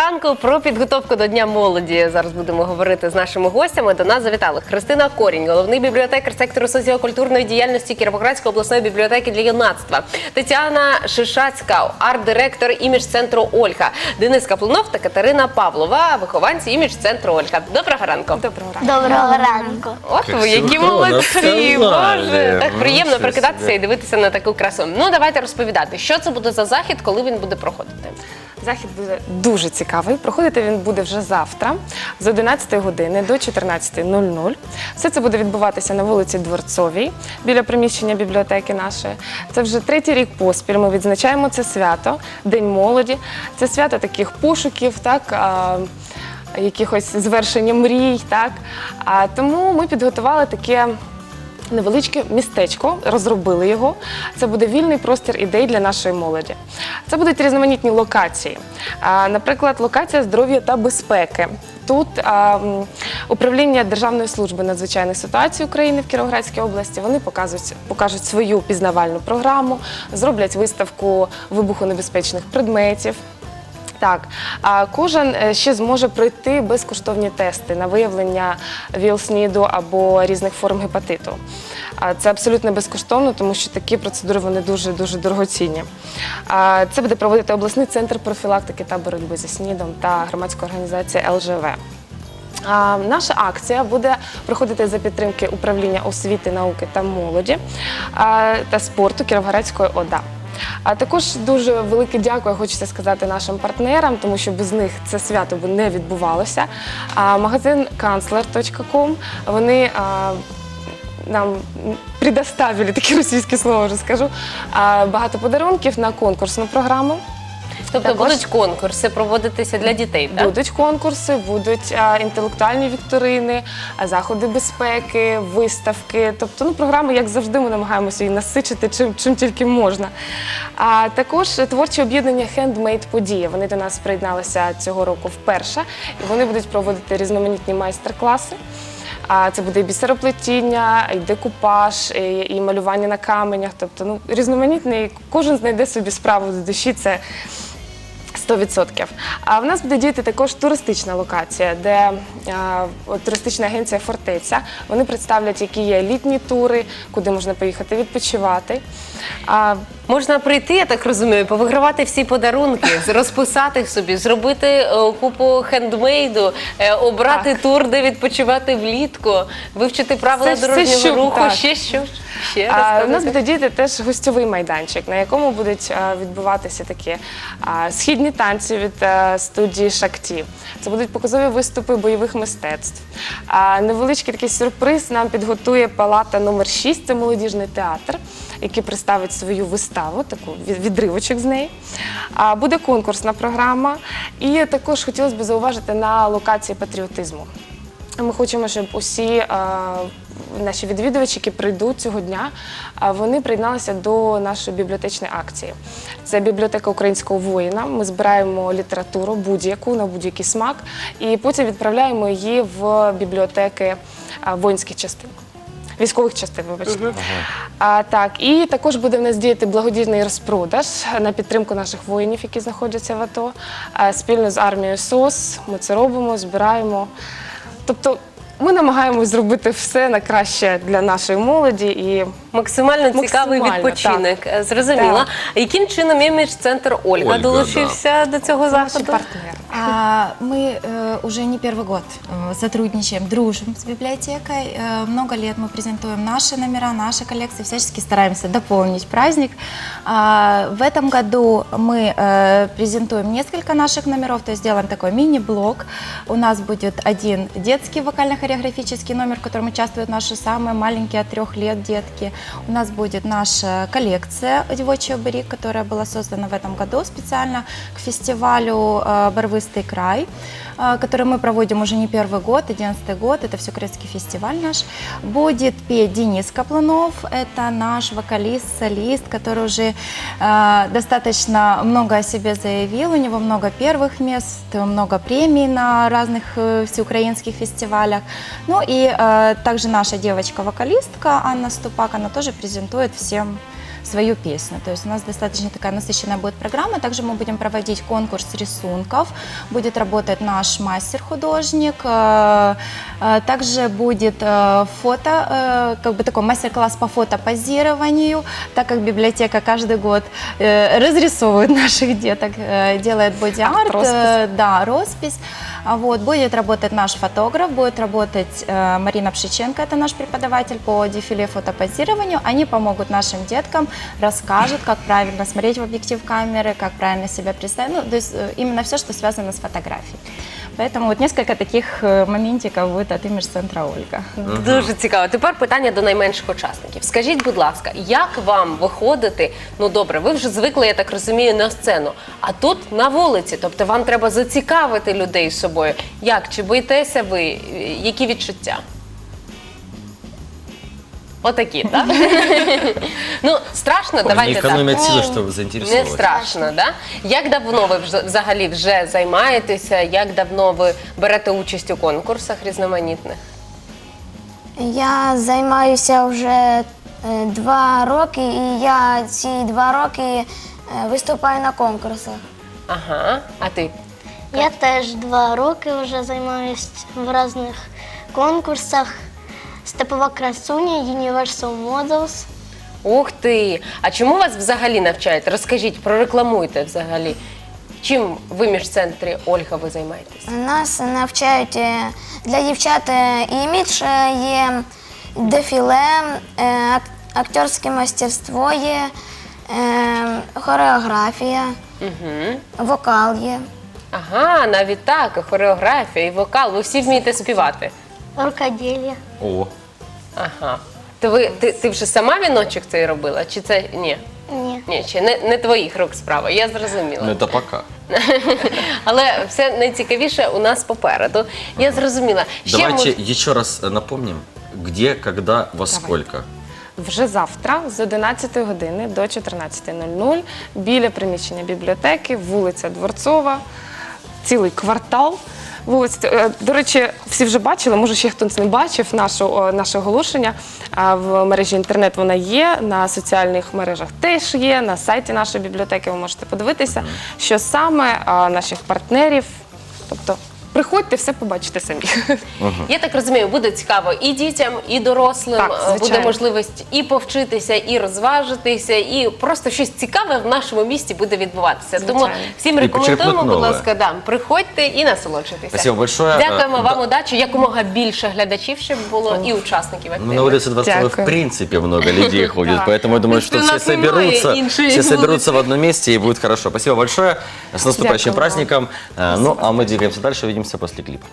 ранку про підготовку до Дня молоді. Зараз будемо говорити з нашими гостями. До нас завітали Христина Корінь, головний бібліотекар сектору соціокультурної діяльності Кіровоградської обласної бібліотеки для юнацтва. Тетяна Шишацька, арт-директор імідж-центру Ольга, Денис Каплунов та Катерина Павлова, вихованці імідж-центру Ольга. Доброго ранку. Доброго ранку. Доброго ранку. От ви, які молодці, боже. Так приємно собі. і дивитися на таку красу. Ну давайте розповідати, що це буде за захід, коли він буде проходити. Захід буде дуже цікавий. Проходити він буде вже завтра з 11 години до 14.00. Все це буде відбуватися на вулиці Дворцовій біля приміщення бібліотеки нашої. Це вже третій рік поспіль. Ми відзначаємо це свято, День молоді. Це свято таких пошуків, так. а, Якихось звершення мрій, так а тому ми підготували таке невеличке містечко, розробили його. Це буде вільний простір ідей для нашої молоді. Це будуть різноманітні локації. Наприклад, локація здоров'я та безпеки. Тут управління Державної служби надзвичайних ситуацій України в Кіровоградській області вони показують, покажуть свою пізнавальну програму, зроблять виставку вибухонебезпечних предметів. Так, кожен е, ще зможе пройти безкоштовні тести на виявлення ВІЛ-СНІДу або різних форм гепатиту. Це абсолютно безкоштовно, тому що такі процедури вони дуже дуже дорогоцінні. Це буде проводити обласний центр профілактики та боротьби зі СНІДом та громадська організація ЛЖВ. Наша акція буде проходити за підтримки управління освіти, науки та молоді та спорту Кіровоградської ОДА. А також дуже велике дякую, хочеться сказати нашим партнерам, тому що без них це свято би не відбувалося. А, Магазин канцлер.ком вони а, нам предоставили таке російське слово вже скажу. а, Багато подарунків на конкурсну програму. Тобто Також- будуть конкурси проводитися для дітей, так? Будуть конкурси, будуть а, інтелектуальні вікторини, а, заходи безпеки, виставки. Тобто, ну, програми, як завжди, ми намагаємося її насичити чим, чим тільки можна. А також творче об'єднання Handmade подія. Вони до нас приєдналися цього року вперше, і вони будуть проводити різноманітні майстер-класи. А це буде і бісероплетіння, і декупаж, і, і малювання на каменях. Тобто, ну різноманітний, кожен знайде собі справу до душі. Це 100%. А в нас буде діяти також туристична локація, де а, от туристична агенція Фортеця. Вони представлять, які є літні тури, куди можна поїхати відпочивати. А, Можна прийти, я так розумію, повигравати всі подарунки, розписати їх собі, зробити е, купу хендмейду, е, обрати тур, де відпочивати влітку, вивчити правила Це- це дорожнього що? руху. Так. Ще що? Ще а, у нас розказуйте. буде діяти теж гостьовий майданчик, на якому будуть а, відбуватися такі а, східні танці від студії Шакті. Це будуть показові виступи бойових мистецтв. Невеличкий такий сюрприз нам підготує палата номер 6 це молодіжний театр, який представить свою виставу, таку відривочок з неї. Буде конкурсна програма. І також хотілося б зауважити на локації патріотизму. Ми хочемо, щоб усі е, наші відвідувачі, які прийдуть цього дня, вони приєдналися до нашої бібліотечної акції. Це бібліотека українського воїна. Ми збираємо літературу будь-яку на будь-який смак, і потім відправляємо її в бібліотеки воїнських частин. Військових частин, вибачте. А, так, і також буде в нас діяти благодійний розпродаж на підтримку наших воїнів, які знаходяться в АТО. А, спільно з армією СОС ми це робимо, збираємо. Тобто ми намагаємось зробити все на краще для нашої молоді і Максимально цікавий Максимально, відпочинок. Зрозуміло. Так. Яким чином імідж-центр Ольга, Ольга, долучився до цього наші заходу? партнери. А, Мы э, уже не первый год э, сотрудничаем, дружим с библиотекой. Э, Много лет мы презентуем наши номера, наши коллекции, всячески стараемся дополнить праздник. А, В этом году мы э, презентуем несколько наших номеров, то есть сделаем такой мини-блок. У нас будет один детский вокально-хореографический номер, в котором участвуют наши самые маленькие от трех лет детки. У нас будет наша коллекция «Девочий оберег», которая была создана в этом году специально к фестивалю э, «Барвистый край», э, который мы проводим уже не первый год, одиннадцатый год, это все крымский фестиваль наш. Будет петь Денис Каплунов, это наш вокалист, солист, который уже э, достаточно много о себе заявил, у него много первых мест, много премий на разных э, всеукраинских фестивалях. Ну и э, также наша девочка-вокалистка Анна Ступак, она тоже презентует всем свою песню. То есть у нас достаточно такая насыщенная будет программа. Также мы будем проводить конкурс рисунков. Будет работать наш мастер-художник. Э, э, Также будет э, фото, как бы такой мастер-класс по фотопозированию, так как библиотека каждый год разрисовывает наших деток, делает боди-арт, да, роспись. А Вот, будет работать наш фотограф, будет работать э, Марина Пшиченко, это наш преподаватель по дефиле фотопозированию. Они помогут нашим деткам, расскажут, как правильно смотреть в объектив камеры, как правильно себя представить. Ну, то есть э, именно все, что связано с фотографией. Поэтому вот несколько таких э, моментиков будет от имидж-центра Ольга. Дуже цікаво. Тепер питання до найменших учасників. Скажіть, будь ласка, як вам виходити? Ну добре, ви вже звикли, я так розумію, на сцену. А тут на вулиці, тобто вам треба зацікавити людей собою. Як? Чи боїтеся ви? Які відчуття? Отакі, так? ну, страшно, Не давайте так. экономят силы, чтобы Не заинтересовать. страшно, да? Як давно ви вже- взагалі вже займаєтеся? Як давно ви берете участь у конкурсах різноманітних? Я займаюся вже е, два роки, і я ці два роки е, виступаю на конкурсах. Ага, а ти? Я теж два роки вже займаюся в різних конкурсах. Степова красуня, Universal Models. Ух ти! А чому вас взагалі навчають? Розкажіть, прорекламуйте взагалі. Чим ви між центрі Ольга ви займаєтесь? Нас навчають е, для дівчат е, імідж е, є дефіле, е, ак- акторське мастерство є, е, хореографія, вокал є. Ага, навіть так, і хореографія, і вокал. Ви всі вмієте співати. Рукоділля. О, Ага. То ви ти, ти вже сама віночок цей робила? Чи це ні? Ні. Ні, чи не, не твоїх рук справа, я зрозуміла. ну это пока. Але все найцікавіше у нас попереду. Я зрозуміла. Ще Давайте мож- еще раз напомним, где, когда, во сколько. Вже завтра з 11 години до 14.00 біля приміщення бібліотеки, вулиця Дворцова, цілий квартал. Вулиць, Е, до речі, всі вже бачили, може ще хтось не бачив нашу, наше оголошення. В мережі інтернет вона є, на соціальних мережах теж є, на сайті нашої бібліотеки ви можете подивитися, що саме наших партнерів. Тобто приходьте, все побачите самі. Я так розумію, буде цікаво і дітям, і дорослим. Так, Е, буде звичайно. можливість і повчитися, і розважитися, і просто щось цікаве в нашому місті буде відбуватися. Тому Звичайно. всім І рекомендуємо, почерпнути будь нове. ласка, да, приходьте і насолоджуйтеся. Спасибо большое. Дякуємо Е, вам да. удачі, якомога більше глядачів, щоб було і учасників. Ну, активних. на улице Дворцовой в Дякую. принципе много людей ходит, Да. поэтому я думаю, что У все нас немає соберутся, іншої все вулиці. соберутся в одном месте и будет хорошо. Спасибо большое. С наступающим Дякую вам. праздником. Э, Ну, а мы двигаемся дальше, Увидимся после клипа.